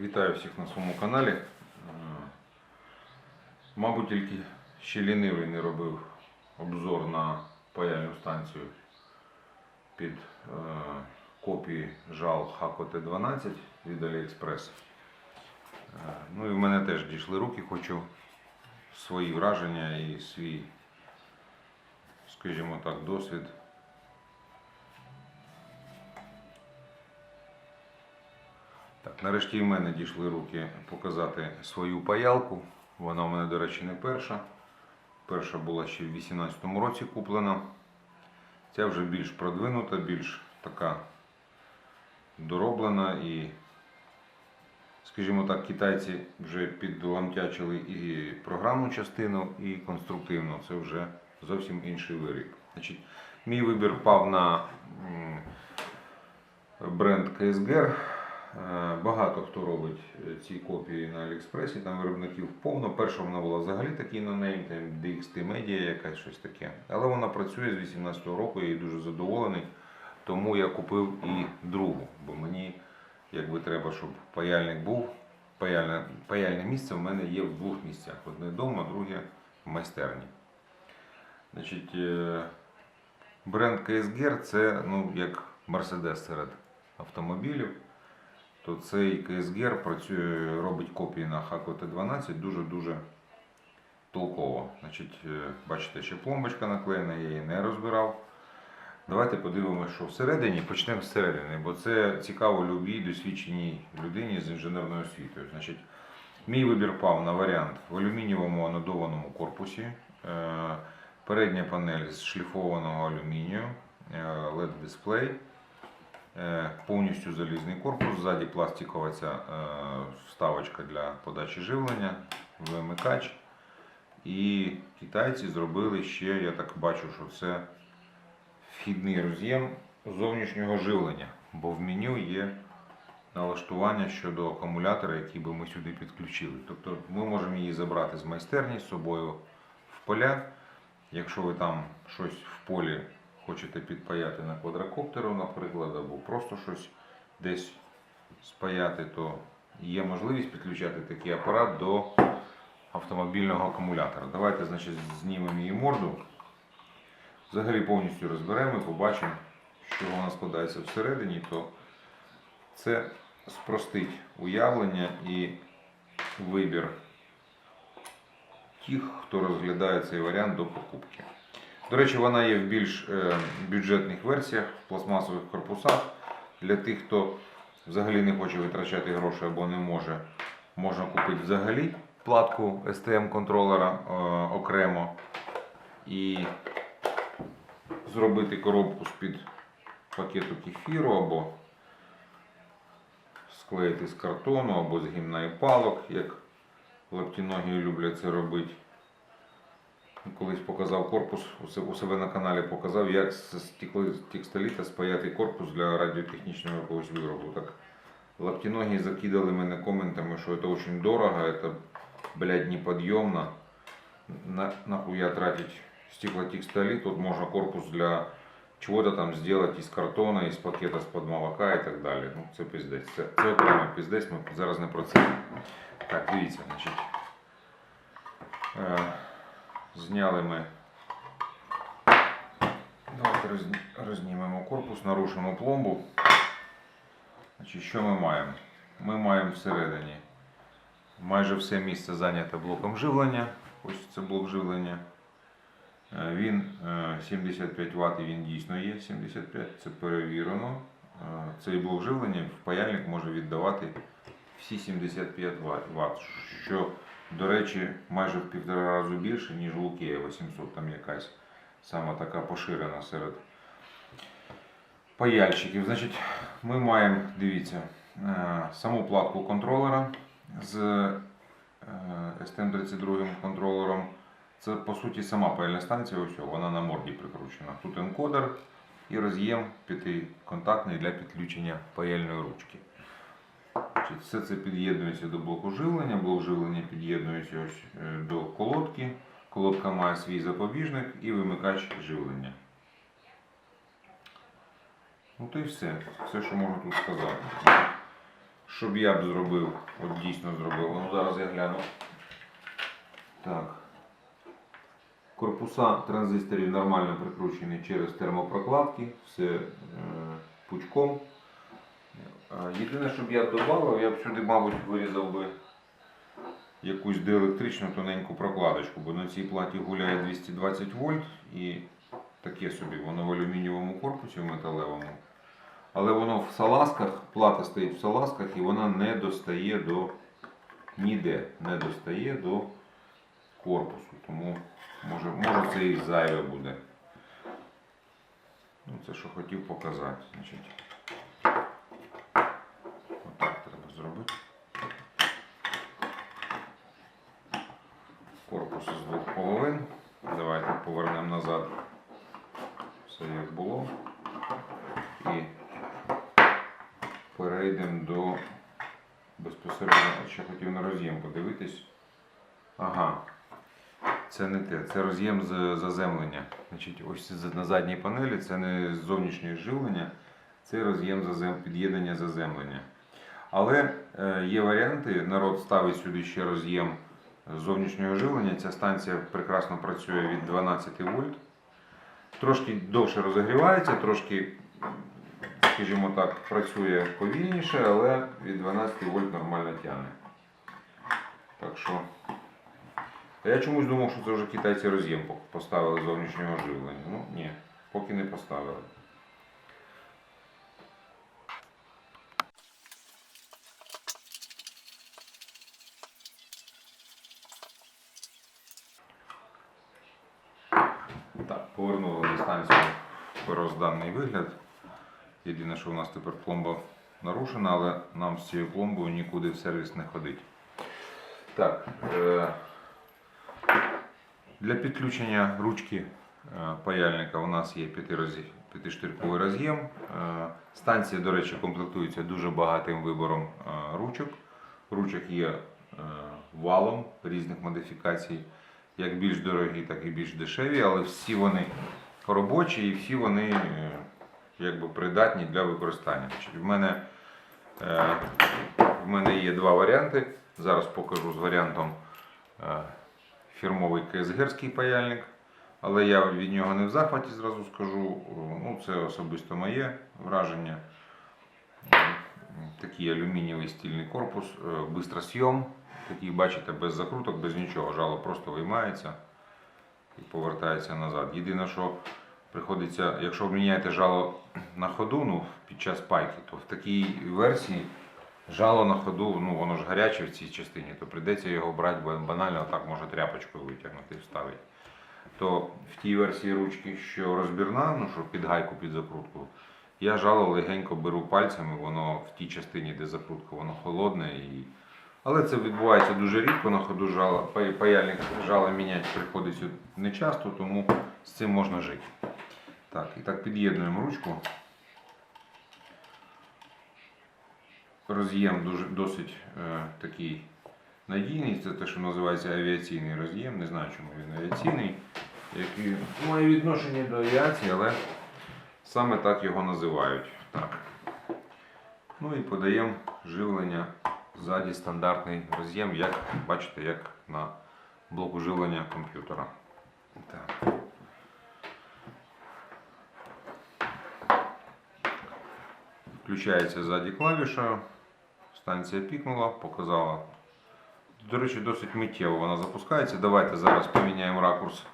Вітаю всіх на своєму каналі. Е, Мабуть, тільки ще лінивий не робив обзор на паяльну станцію під е, копії жал Хако Т12 від AliExpress. Е, Ну і в мене теж дійшли руки, хочу свої враження і свій, скажімо так, досвід нарешті в мене дійшли руки показати свою паялку. Вона у мене, до речі, не перша. Перша була ще в 2018 році куплена. Ця вже більш продвинута, більш така дороблена і, скажімо так, китайці вже підламтячили і програмну частину, і конструктивну. Це вже зовсім інший виріб. Значить, мій вибір пав на бренд KSGR. Е, Багато хто робить е, ці копії на Аліекспресі, там виробників повно. Перша вона була взагалі такий нонейм, там DXT Media, якась щось таке. Але вона працює з 18 року, я їй дуже задоволений. Тому я купив і другу, бо мені якби треба, щоб паяльник був. Паяльне, паяльне місце в мене є в двох місцях: одне вдома, друге в майстерні. Значить, е, бренд KSGR це ну, як Mercedes серед автомобілів то цей KSGR працює, робить копії на Хако Т12 дуже-дуже толково. Значить, е, бачите, ще пломбочка наклеєна, я її не розбирав. Давайте подивимося, що всередині. Почнемо з середини, бо це цікаво любій досвідченій людині з інженерною освітою. Значить, мій вибір пав на варіант в алюмінієвому анодованому корпусі. Е, Передня панель з шліфованого алюмінію, е, LED-дисплей. Е, Повністю залізний корпус, ззаді пластикова ця е, вставочка для подачі живлення, вимикач. І китайці зробили ще, я так бачу, що це вхідний роз'єм зовнішнього живлення, бо в меню є налаштування щодо акумулятора, який би ми сюди підключили. Тобто ми можемо її забрати з майстерні з собою в поля. Якщо ви там щось в полі хочете підпаяти на квадрокоптеру, наприклад, або просто щось десь спаяти, то є можливість підключати такий апарат до автомобільного акумулятора. Давайте значить, знімемо її морду. Взагалі повністю розберемо і побачимо, що вона складається всередині, то це спростить уявлення і вибір тих, хто розглядає цей варіант до покупки. До речі, вона є в більш е, бюджетних версіях, в пластмасових корпусах. Для тих, хто взагалі не хоче витрачати гроші або не може, можна купити взагалі платку STM контролера е, окремо і зробити коробку з-під пакету кефіру або склеїти з картону або з гімна палок, як лаптіногі люблять це робити. Колись показав корпус у себе на каналі, показав, як з текстоліта спаяти корпус для радіотехнічного якогось виробу. Так лаптіногі закидали мене коментами, що це дуже дорого, це, блядь, неподъемно. На, нахуя тратить стеклотекстолит, тут можно корпус для чего-то там сделать из картона, из пакета з-под молока і так далі. Ну, це піздець. Це, це окремий піздець, ми зараз не про це. Так, дивіться, значить. Е, Зняли ми. Давайте рознімемо корпус, нарушимо пломбу. Значить, що ми маємо? Ми маємо всередині майже все місце зайняте блоком живлення. Ось це блок живлення. Е, Він е, 75 Вт, і він дійсно є 75, це перевірено. Е, Цей блок живлення в паяльник може віддавати всі 75 Вт, що, до речі, майже в півтора разу більше, ніж у Лукея 800, там якась сама така поширена серед паяльщиків. Значить, ми маємо, дивіться, е, саму платку контролера з е, STM32 контролером. Це по суті сама паяльна станція, ось вона на морді прикручена. Тут енкодер і роз'єм п'ятиконтактний для підключення паяльної ручки. Все це під'єднується до блоку живлення, блок живлення під'єднується ось е, до колодки. Колодка має свій запобіжник і вимикач живлення. Ну то і все. Все, що можу тут сказати. що б я б зробив, от дійсно зробив. Ну зараз я гляну. Так. Корпуса транзисторів нормально прикручені через термопрокладки, все е, пучком. Єдине, що б я додав, я б сюди, мабуть, вирізав би якусь диелектричну тоненьку прокладочку, бо на цій платі гуляє 220 вольт і таке собі, воно в алюмінієвому корпусі в металевому. Але воно в салазках, плата стоїть в салазках і вона не достає до ніде, не достає до корпусу. Тому може, може це і зайве буде. Ну, це що хотів показати. Значить. Отак треба зробити. Корпус з двох половин. Давайте повернемо назад все як було. І перейдемо до безпосередньо, ще хотів на роз'єм подивитись. Ага, це не те, це роз'єм з заземлення. Значить, ось на задній панелі це не зовнішнє живлення, це роз'єм зазем, під'єднання заземлення. Але е, є варіанти, народ ставить сюди ще роз'єм зовнішнього живлення. Ця станція прекрасно працює від 12 вольт. Трошки довше розігрівається, трошки, скажімо так, працює повільніше, але від 12 вольт нормально тягне. Так що. Я чомусь думав, що це вже китайці роз'єм по- поставили зовнішнього живлення. Ну ні, поки не поставили. Так, повернули на станцію в первозданний вигляд. Єдине, що у нас тепер пломба нарушена, але нам з цією пломбою нікуди в сервіс не ходить. Так, е, для підключення ручки е, паяльника у нас є п'ятиштирковий роз'єм. Е, Станція, до речі, комплектується дуже багатим вибором ручок. Ручок є валом різних модифікацій, як більш дорогі, так і більш дешеві, але всі вони робочі і всі вони е, якби придатні для використання. В мене, е, в мене є два варіанти. Зараз покажу з варіантом е, фірмовий КСГерський паяльник, але я від нього не в захваті, зразу скажу. Ну, це особисто моє враження. Такий алюмінієвий стільний корпус, бистросйом. Такий, бачите, без закруток, без нічого. Жало просто виймається і повертається назад. Єдине, що приходиться, якщо ви міняєте жало на ходу, ну, під час пайки, то в такій версії жало на ходу, ну воно ж гаряче в цій частині, то прийдеться його брати бо банально, так може тряпочкою витягнути і вставити. То в тій версії ручки, що розбірна, ну що під гайку, під закрутку, я жало легенько беру пальцями, воно в тій частині, де закрутка, воно холодне. І... Але це відбувається дуже рідко на ходу жала. Паяльник жала міняти приходиться не часто, тому з цим можна жити. Так, і так під'єднуємо ручку. Роз'єм дуже, досить е, такий надійний. Це те, що називається авіаційний роз'єм. Не знаю, чому він авіаційний, який має відношення до авіації, але саме так його називають. Так. Ну і подаємо живлення ззаді стандартний роз'єм, як бачите, як на блоку живлення комп'ютера. Так. Включається ззаді клавіша, станція пікнула, показала. До речі, досить миттєво вона запускається. Давайте зараз поміняємо ракурс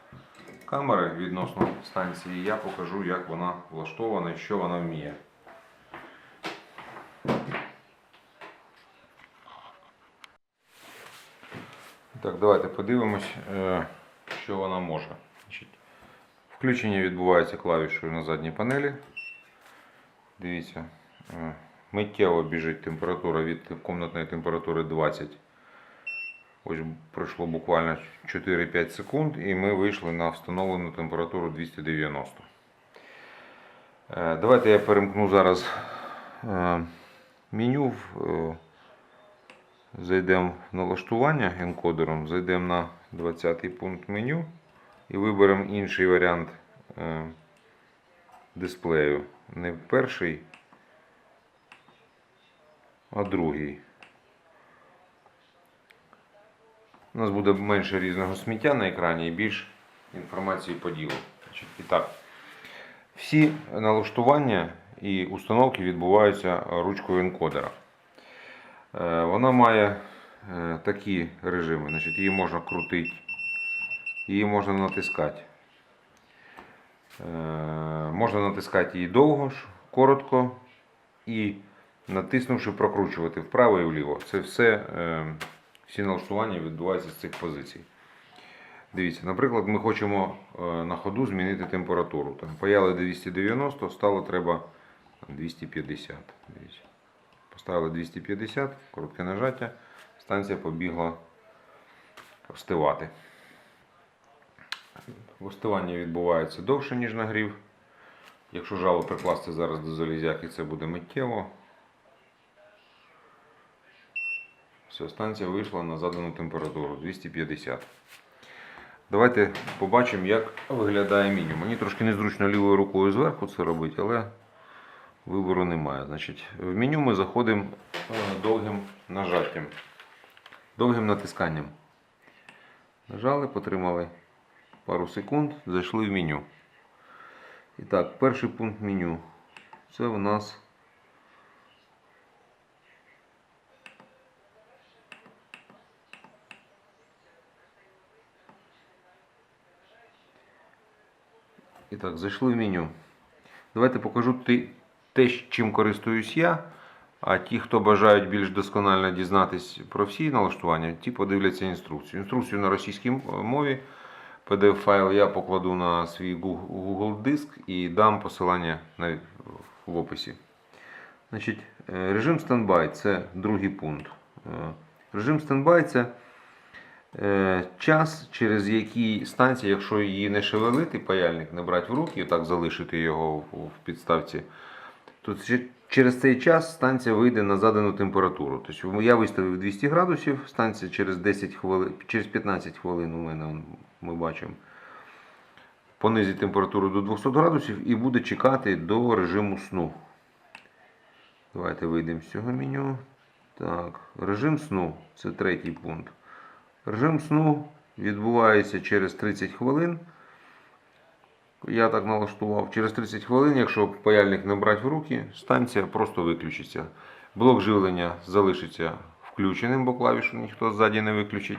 камери відносно станції. Я покажу, як вона влаштована і що вона вміє. Так, давайте подивимось, е, що вона може. Включення відбувається клавішою на задній панелі. Дивіться, е, миттєво біжить температура від комнатної температури 20. Ось пройшло буквально 4-5 секунд і ми вийшли на встановлену температуру 290. Е, Давайте я перемкну зараз меню. в, Зайдемо в налаштування енкодером, зайдемо на 20-й пункт меню і виберемо інший варіант е, дисплею. Не перший, а другий. У нас буде менше різного сміття на екрані і більш інформації по ділу. І так, всі налаштування і установки відбуваються ручкою енкодера. Е, Вона має е, такі режими. Значить, її можна крутити, її можна натискати. Е, Можна натискати її довго, коротко і натиснувши прокручувати вправо і вліво. Це все, всі налаштування відбуваються з цих позицій. Дивіться, наприклад, ми хочемо на ходу змінити температуру. Там паяли 290, стало треба 250. Дивіться. Поставили 250, коротке нажаття, станція побігла встивати. Встивання відбувається довше, ніж нагрів. Якщо жало прикласти зараз до залізяки, це буде миттєво. Все, станція вийшла на задану температуру 250. Давайте побачимо, як виглядає меню. Мені трошки незручно лівою рукою зверху це робити, але вибору немає. Значить, в меню ми заходимо довгим нажаттям, довгим натисканням. Нажали, потримали пару секунд, зайшли в меню. І так, перший пункт меню. Це у нас І так, зайшли в меню. Давайте покажу те, чим користуюсь я. А ті, хто бажають більш досконально дізнатись про всі налаштування, ті подивляться інструкцію. Інструкцію на російській мові. PDF-файл я покладу на свій Google диск і дам посилання в описі. Значить, е, режим стендбай це другий пункт. Е, Режим стендбай це е, час, через який станція, якщо її не шевелити, паяльник не брати в руки і так залишити його в підставці, то через цей час станція вийде на задану температуру. Тобто я виставив 200 градусів, станція через 10 хвилин, через 15 хвилин у мене ми бачимо. Понизить температуру до 200 градусів і буде чекати до режиму сну. Давайте вийдемо з цього меню. Так, режим сну це третій пункт. Режим сну відбувається через 30 хвилин. Я так налаштував. Через 30 хвилин, якщо паяльник не брати в руки, станція просто виключиться. Блок живлення залишиться включеним, бо клавішу ніхто ззаді не виключить.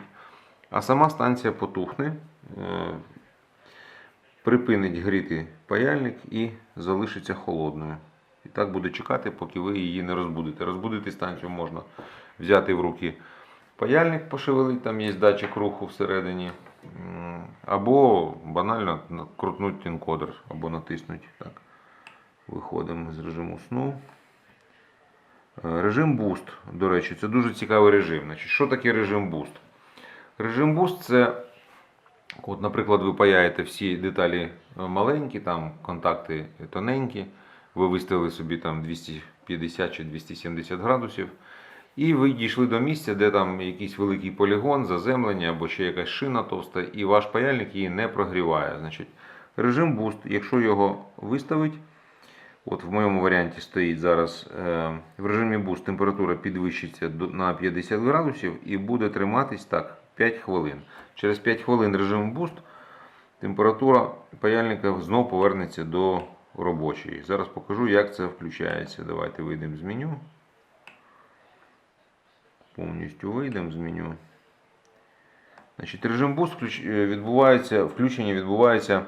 А сама станція потухне, е, припинить гріти паяльник і залишиться холодною. І так буде чекати, поки ви її не розбудите. Розбудити станцію можна взяти в руки паяльник, пошевелити, там є датчик руху всередині. Або банально на- крутнути енкодер, або натиснути. Так. Виходимо з режиму сну. Е, Режим Boost, до речі, це дуже цікавий режим. Значить, що таке режим Boost? Режим Boost це, от, наприклад, ви паяєте всі деталі е, маленькі, там контакти тоненькі, ви виставили собі там 250 чи 270 градусів. І ви дійшли до місця, де там якийсь великий полігон, заземлення або ще якась шина товста, і ваш паяльник її не прогріває. Значить, режим Boost, якщо його виставить, от в моєму варіанті стоїть зараз е, в режимі Boost температура підвищиться на 50 градусів і буде триматись так 5 хвилин. Через 5 хвилин режим Boost температура паяльника знову повернеться до робочої. Зараз покажу, як це включається. Давайте вийдемо з меню. Повністю вийдемо з меню. Значить, режим Boost е, відбувається, включення відбувається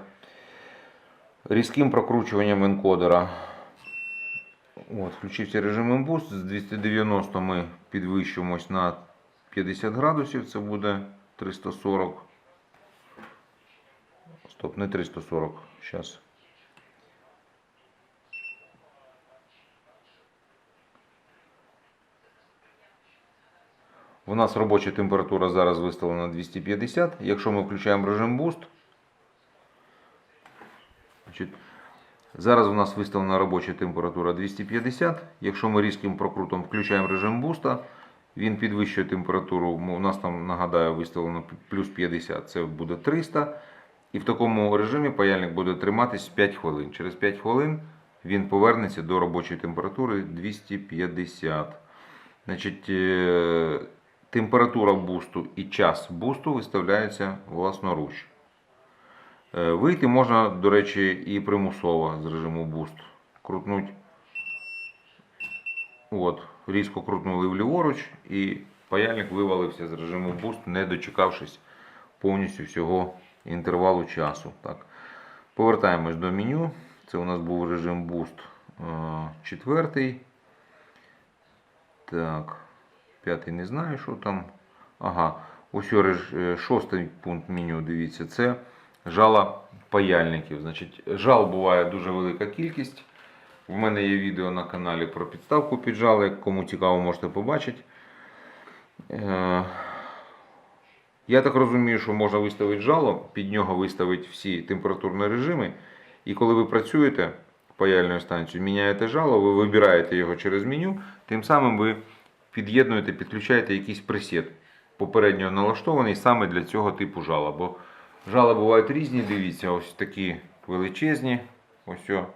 різким прокручуванням енкодера. От, включився режим Boost. З 290 ми підвищуємось на 50 градусів. Це буде 340. Стоп, не 340. Зараз. У нас робоча температура зараз виставлена 250. Якщо ми включаємо режим Boost, зараз у нас виставлена робоча температура 250. Якщо ми різким прокрутом включаємо режим Boost, він підвищує температуру. У нас там, нагадаю, виставлено плюс 50, це буде 300. І в такому режимі паяльник буде триматись 5 хвилин. Через 5 хвилин він повернеться до робочої температури 250. Значить, е, температура бусту і час бусту виставляється власноруч. Е, Вийти можна, до речі, і примусово з режиму буст. Крутнуть. От, різко крутнули вліворуч і паяльник вивалився з режиму буст, не дочекавшись повністю всього інтервалу часу. Так. Повертаємось до меню. Це у нас був режим буст е, четвертий. Так, п'ятий не знаю, що там. Ага, ось е, шостий пункт меню, дивіться, це жала паяльників. Значить, жал буває дуже велика кількість. В мене є відео на каналі про підставку під жали. Кому цікаво, можете побачити. Е, Я так розумію, що можна виставити жало, під нього виставити всі температурні режими. І коли ви працюєте паяльною станцією, міняєте жало, ви вибираєте його через меню, тим самим ви під'єднуєте, підключаєте якийсь пресет, попередньо налаштований саме для цього типу жала. Бо жала бувають різні, дивіться, ось такі величезні, ось о,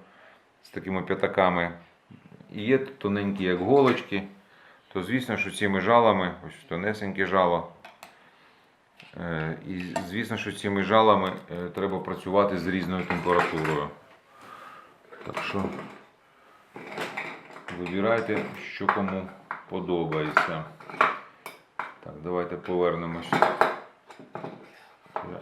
з такими п'ятаками. І є тоненькі, як голочки. То звісно, що цими жалами, ось тонесеньке жало. Е, І звісно, що цими жалами е, треба працювати з різною температурою. Так що вибирайте, що кому подобається. Так, давайте повернемось. Я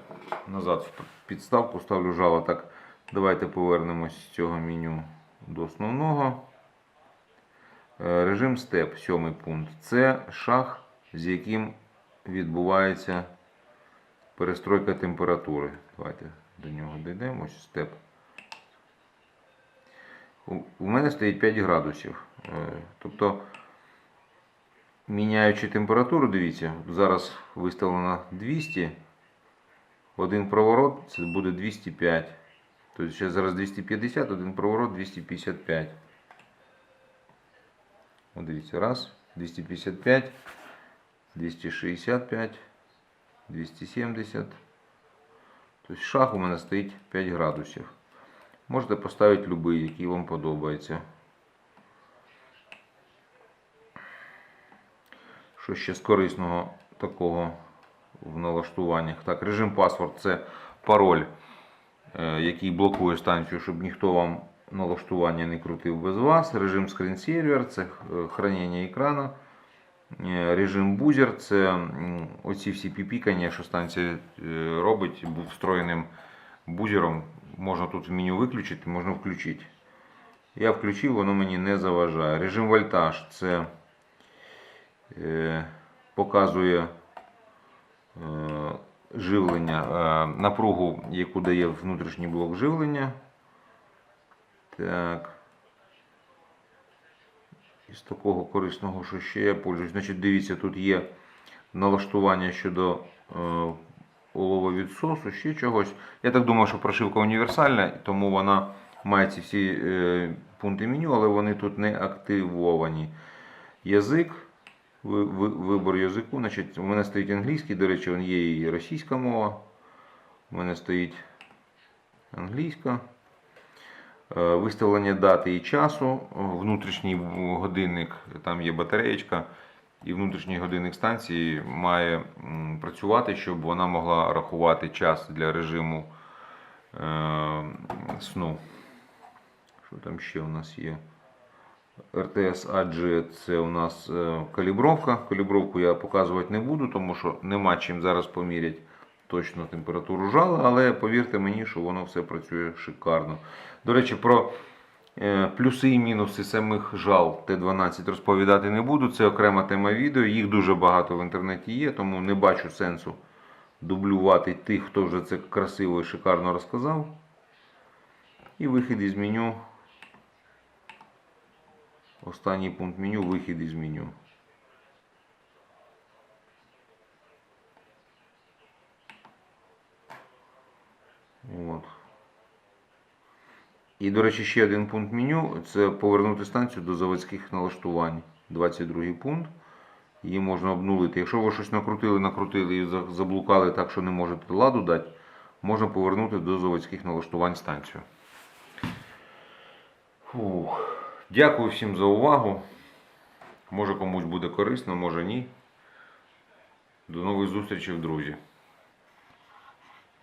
назад в підставку ставлю жало. Так, давайте повернемось з цього меню до основного. Е, Режим степ, сьомий пункт. Це шаг, з яким відбувається перестройка температури. Давайте до нього дійдемо. Ось степ. У у мене стоїть 5 градусів. Е, Тобто, міняючи температуру, дивіться, зараз виставлено 200. Один проворот це буде 205. Тобто ще зараз 250, один проворот 255. От дивіться, раз, 255, 265, 270. Тобто шаг у мене стоїть 5 градусів. Можете поставити будь-який, який вам подобається. Що ще з корисного такого в налаштуваннях? Так, режим паспорт це пароль, е, який блокує станцію, щоб ніхто вам налаштування не крутив без вас. Режим скрінсейвер це е, хранення екрану. Е, Режим бузер це оці всі піпікання, що станція робить, був встроєним бузером. Можна тут в меню виключити, можна включити. Я включив, воно мені не заважає. Режим вольтаж це показує е, живлення, е, напругу, яку дає внутрішній блок живлення. Так. Із такого корисного, що ще я пользуюсь. Значить, дивіться, тут є налаштування щодо е, олововідсосу, ще чогось. Я так думаю, що прошивка універсальна, тому вона має ці всі е, пункти меню, але вони тут не активовані. Язик, вибор язику. Значить, у мене стоїть англійський, до речі, є і російська мова. У мене стоїть англійська. Е, Виставлення дати і часу, внутрішній годинник, там є батареєчка, і внутрішній годинник станції має працювати, щоб вона могла рахувати час для режиму е, сну. Що там ще у нас є? RTS AG це у нас е, калібровка. Калібровку я показувати не буду, тому що нема чим зараз поміряти точно температуру жала, але повірте мені, що воно все працює шикарно. До речі, про е, плюси і мінуси самих жал Т12 розповідати не буду. Це окрема тема відео. Їх дуже багато в інтернеті є, тому не бачу сенсу дублювати тих, хто вже це красиво і шикарно розказав. І вихід із меню. Останній пункт меню вихід із меню. От. І, до речі, ще один пункт меню це повернути станцію до заводських налаштувань. 22 пункт. Її можна обнулити. Якщо ви щось накрутили, накрутили і заблукали так, що не можете ладу дати, можна повернути до заводських налаштувань станцію. Фух. Дякую всім за увагу. Може комусь буде корисно, може ні. До нових зустрічей, друзі.